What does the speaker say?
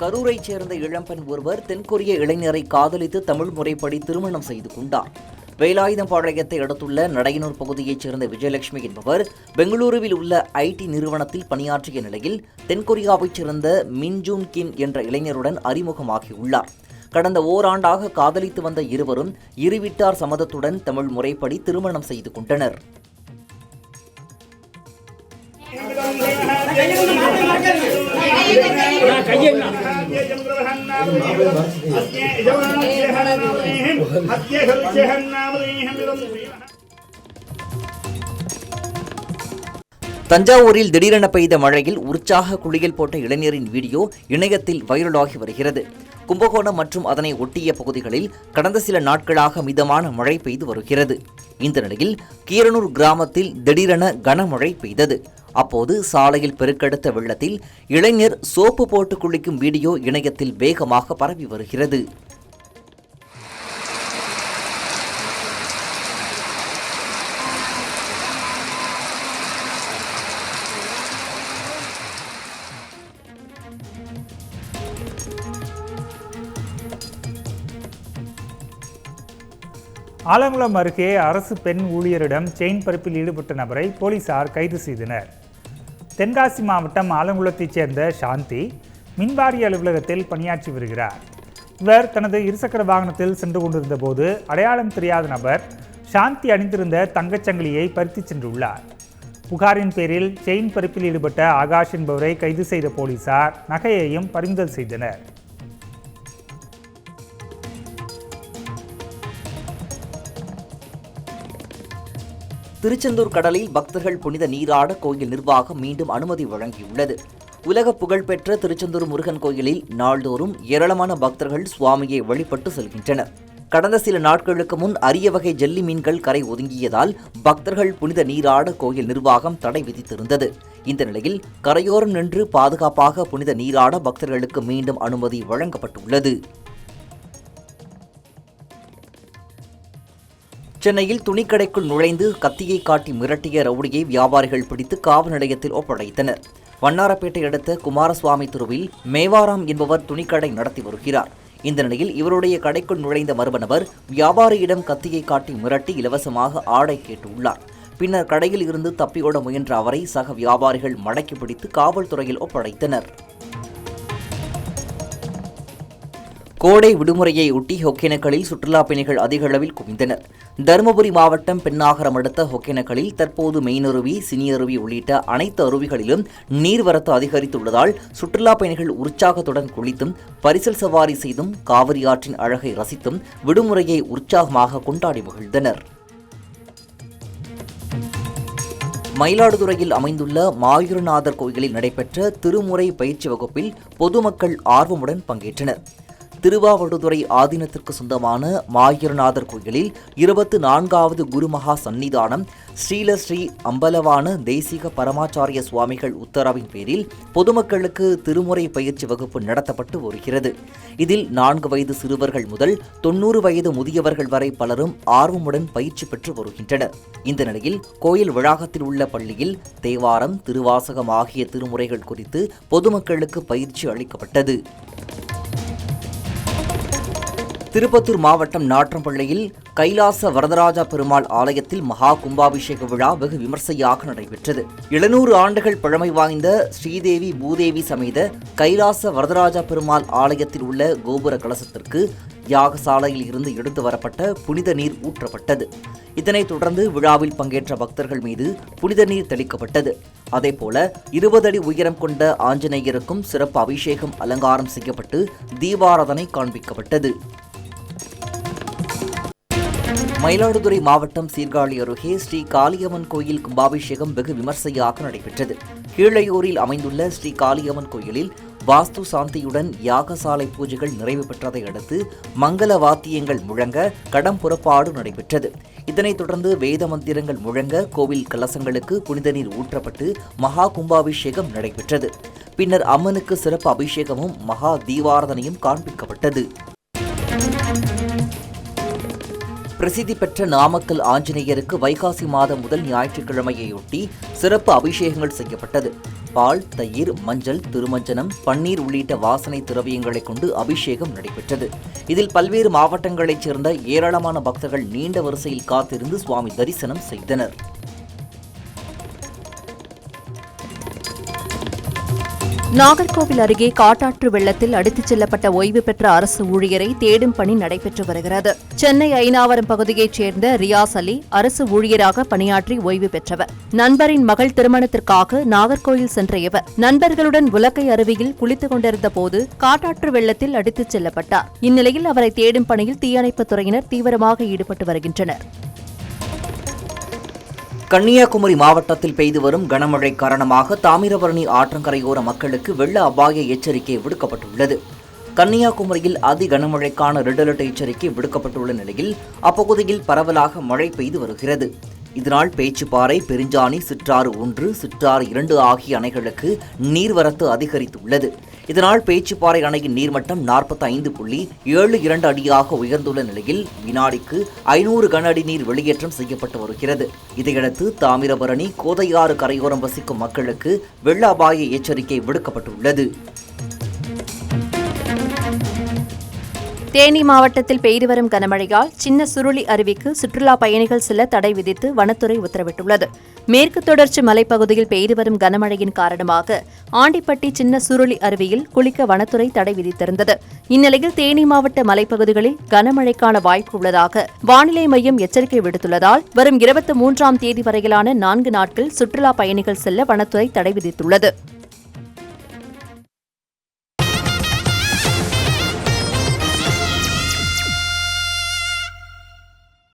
கரூரைச் சேர்ந்த இளம்பெண் ஒருவர் தென்கொரிய இளைஞரை காதலித்து தமிழ் முறைப்படி திருமணம் செய்து கொண்டார். வேலாயுதம்பாளையத்தை அடுத்துள்ள நடையனூர் பகுதியைச் சேர்ந்த விஜயலட்சுமி என்பவர் பெங்களூருவில் உள்ள ஐடி நிறுவனத்தில் பணியாற்றிய நிலையில் தென்கொரியாவைச் சேர்ந்த மின்ஜூன் கிம் என்ற இளைஞருடன் அறிமுகமாகியுள்ளார். கடந்த ஓராண்டாக காதலித்து வந்த இருவரும் இருவிட்டார் சம்மதத்துடன் தமிழ் முறைப்படி திருமணம் செய்து கொண்டனர். தஞ்சாவூரில் திடீரென பெய்த மழையில் உற்சாக குளியல் போட்ட இளைஞரின் வீடியோ இணையத்தில் வைரலாகி வருகிறது. கும்பகோணம் மற்றும் அதனை ஒட்டிய பகுதிகளில் கடந்த சில நாட்களாக மிதமான மழை பெய்து வருகிறது. இந்த நிலையில் கீரனூர் கிராமத்தில் திடீரென கனமழை பெய்தது. அப்போது சாலையில் பெருக்கெடுத்த வெள்ளத்தில் இளைஞர் சோப்பு போட்டு குளிக்கும் வீடியோ இணையத்தில் வேகமாக பரவி வருகிறது. ஆலங்குளம் அருகே அரசு பெண் ஊழியரிடம் செயின் பறிப்பில் ஈடுபட்ட நபரை போலீசார் கைது செய்தனர். தென்காசி மாவட்டம் ஆலங்குளத்தைச் சேர்ந்த சாந்தி மின்வாரிய அலுவலகத்தில் பணியாற்றி வருகிறார். இவர் தனது இருசக்கர வாகனத்தில் சென்று கொண்டிருந்த போது அடையாளம் தெரியாத நபர் சாந்தி அணிந்திருந்த தங்கச்சங்கிலியை பறித்துச் சென்றுள்ளார். புகாரின் பேரில் செயின் பறிப்பில் ஈடுபட்ட ஆகாஷ் என்பவரை கைது செய்த போலீசார் நகையையும் பறிமுதல் செய்தனர். திருச்செந்தூர் கடலில் பக்தர்கள் புனித நீராட கோயில் நிர்வாகம் மீண்டும் அனுமதி வழங்கியுள்ளது. உலக புகழ்பெற்ற திருச்செந்தூர் முருகன் கோயிலில் நாள்தோறும் ஏராளமான பக்தர்கள் சுவாமியை வழிபட்டு செல்கின்றனர். கடந்த சில நாட்களுக்கு முன் அரிய வகை ஜெல்லி மீன்கள் கரை ஒதுங்கியதால் பக்தர்கள் புனித நீராட கோயில் நிர்வாகம் தடை விதித்திருந்தது. இந்த நிலையில் கரையோரம் நின்று பாதுகாப்பாக புனித நீராட பக்தர்களுக்கு மீண்டும் அனுமதி வழங்கப்பட்டுள்ளது. சென்னையில் துணிக்கடைக்குள் நுழைந்து கத்தியை காட்டி மிரட்டிய ரவுடியை வியாபாரிகள் பிடித்து காவல் நிலையத்தில் ஒப்படைத்தனர். வண்ணாரப்பேட்டை அடுத்த குமாரசுவாமி தெருவில் மேவாராம் என்பவர் துணிக்கடை நடத்தி வருகிறார். இந்த நிலையில் இவருடைய கடைக்குள் நுழைந்த மர்ம நபர் வியாபாரியிடம் கத்தியை காட்டி மிரட்டி இலவசமாக ஆடை கேட்டுள்ளார். பின்னர் கடையில் இருந்து தப்பியோட முயன்ற அவரை சக வியாபாரிகள் மடக்கி பிடித்து காவல்துறையில் ஒப்படைத்தனர். கோடை விடுமுறையை ஒட்டி ஒகேனக்கலில் சுற்றுலா பயணிகள் அதிக அளவில் குவிந்தனர். தருமபுரி மாவட்டம் பெண்ணாகரம் அடுத்த ஒகேனக்கலில் தற்போது மெயினருவி சினியருவி உள்ளிட்ட அனைத்து அருவிகளிலும் நீர்வரத்து அதிகரித்துள்ளதால் சுற்றுலா பயணிகள் உற்சாகத்துடன் குளித்தும் பரிசல் சவாரி செய்தும் காவிரி ஆற்றின் அழகை ரசித்தும் விடுமுறையை உற்சாகமாக கொண்டாடி மகிழ்ந்தனர். மயிலாடுதுறையில் அமைந்துள்ள மாயூரநாதர் கோயிலில் நடைபெற்ற திருமுறை பயிற்சி வகுப்பில் பொதுமக்கள் ஆர்வமுடன் பங்கேற்றனர். திருவாவடுதுறை ஆதீனத்திற்கு சொந்தமான மாயூரநாதர் கோயிலில் இருபத்து நான்காவது குருமகா சந்நிதானம் ஸ்ரீலஸ்ரீ அம்பலவான தேசிக பரமாச்சாரிய சுவாமிகள் உத்தரவின் பேரில் பொதுமக்களுக்கு திருமுறை பயிற்சி வகுப்பு நடத்தப்பட்டு வருகிறது. இதில் நான்கு வயது சிறுவர்கள் முதல் தொன்னூறு வயது முதியவர்கள் வரை பலரும் ஆர்வமுடன் பயிற்சி பெற்று வருகின்றனர். இந்த நிலையில் கோயில் வளாகத்தில் உள்ள பள்ளியில் தேவாரம் திருவாசகம் ஆகிய திருமுறைகள் குறித்து பொதுமக்களுக்கு பயிற்சி அளிக்கப்பட்டது. திருப்பத்தூர் மாவட்டம் நாற்றம்பள்ளியில் கைலாச வரதராஜா பெருமாள் ஆலயத்தில் மகா கும்பாபிஷேக விழா வெகு விமர்சையாக நடைபெற்றது. எழுநூறு ஆண்டுகள் பழமை வாய்ந்த ஸ்ரீதேவி பூதேவி சமேத கைலாச வரதராஜா பெருமாள் ஆலயத்தில் உள்ள கோபுர கலசத்திற்கு யாகசாலையில் இருந்து எடுத்து வரப்பட்ட புனித நீர் ஊற்றப்பட்டது. இதனைத் தொடர்ந்து விழாவில் பங்கேற்ற பக்தர்கள் மீது புனித நீர் தெளிக்கப்பட்டது. அதேபோல இருபது அடி உயரம் கொண்ட ஆஞ்சநேயருக்கும் சிறப்பு அபிஷேகம் அலங்காரம் செய்யப்பட்டு தீபாராதனை காண்பிக்கப்பட்டது. மயிலாடுதுறை மாவட்டம் சீர்காழி அருகே ஸ்ரீ காளியம்மன் கோயில் கும்பாபிஷேகம் வெகு விமர்சையாக நடைபெற்றது. கீழையூரில் அமைந்துள்ள ஸ்ரீ காளியம்மன் கோயிலில் வாஸ்து சாந்தியுடன் யாகசாலை பூஜைகள் நிறைவு பெற்றதை அடுத்து மங்கள வாத்தியங்கள் முழங்க கடம் புறப்பாடு நடைபெற்றது. இதனைத் தொடர்ந்து வேத மந்திரங்கள் முழங்க கோவில் கலசங்களுக்கு புனித நீர் ஊற்றப்பட்டு மகா கும்பாபிஷேகம் நடைபெற்றது. பின்னர் அம்மனுக்கு சிறப்பு அபிஷேகமும் மகா தீவாரதனையும் காண்பிக்கப்பட்டது. பிரசித்தி பெற்ற நாமக்கல் ஆஞ்சநேயருக்கு வைகாசி மாதம் முதல் ஞாயிற்றுக்கிழமையொட்டி சிறப்பு அபிஷேகங்கள் செய்யப்பட்டது. பால் தயிர் மஞ்சள் திருமஞ்சனம் பன்னீர் உள்ளிட்ட வாசனை திரவியங்களை கொண்டு அபிஷேகம் நடைபெற்றது. இதில் பல்வேறு மாவட்டங்களைச் சேர்ந்த ஏராளமான பக்தர்கள் நீண்ட வரிசையில் காத்திருந்து சுவாமி தரிசனம் செய்தனர். நாகர்கோவில் அருகே காட்டாற்று வெள்ளத்தில் அடித்துச் செல்லப்பட்ட ஓய்வு பெற்ற அரசு ஊழியரை தேடும் பணி நடைபெற்று வருகிறது. சென்னை ஐனாவரம் பகுதியைச் சேர்ந்த ரியாஸ் அலி அரசு ஊழியராக பணியாற்றி ஓய்வு பெற்றவர். நண்பரின் மகள் திருமணத்திற்காக நாகர்கோவில் சென்ற இவர். நண்பர்களுடன் உலக்கை அருவியில் குளித்துக் கொண்டிருந்த போது காட்டாற்று வெள்ளத்தில் அடித்துச் செல்லப்பட்டார். இந்நிலையில் அவரை தேடும் பணியில் தீயணைப்புத் துறையினர் தீவிரமாக ஈடுபட்டு வருகின்றனர். கன்னியாகுமரி மாவட்டத்தில் பெய்து வரும் கனமழை காரணமாக தாமிரபரணி ஆற்றங்கரையோர மக்களுக்கு வெள்ள அபாய எச்சரிக்கை விடுக்கப்பட்டுள்ளது. கன்னியாகுமரியில் அதி கனமழைக்கான ரெட் அலர்ட் எச்சரிக்கை விடுக்கப்பட்டுள்ள நிலையில் அப்பகுதியில் பரவலாக மழை பெய்து வருகிறது. இதனால் பேச்சுப்பாறை பெருஞ்சாணி சிற்றாறு ஒன்று சிற்றாறு இரண்டு ஆகிய அணைகளுக்கு நீர்வரத்து அதிகரித்துள்ளது. இதனால் பேச்சுப்பாறை அணையின் நீர்மட்டம் நாற்பத்தி ஐந்து புள்ளி ஏழு இரண்டு அடியாக உயர்ந்துள்ள நிலையில் வினாடிக்கு ஐநூறு கன அடி நீர் வெளியேற்றம் செய்யப்பட்டு வருகிறது. இதையடுத்து தாமிரபரணி கோதையாறு கரையோரம் வசிக்கும் மக்களுக்கு வெள்ள அபாய எச்சரிக்கை விடுக்கப்பட்டுள்ளது. தேனி மாவட்டத்தில் பெய்து வரும் கனமழையால் சின்ன சுருளி அருவிக்கு சுற்றுலா பயணிகள் செல்ல தடை விதித்து வனத்துறை உத்தரவிட்டுள்ளது. மேற்கு தொடர்ச்சி மலைப்பகுதியில் பெய்து வரும் கனமழையின் காரணமாக ஆண்டிப்பட்டி சின்ன சுருளி அருவியில் குளிக்க வனத்துறை தடை விதித்திருந்தது. இந்நிலையில் தேனி மாவட்ட மலைப்பகுதிகளில் கனமழைக்கான வாய்ப்பு உள்ளதாக வானிலை மையம் எச்சரிக்கை விடுத்துள்ளதால் வரும் இருபத்தி மூன்றாம் தேதி வரையிலான நான்கு நாட்கள் சுற்றுலா பயணிகள் செல்ல வனத்துறை தடை விதித்துள்ளது.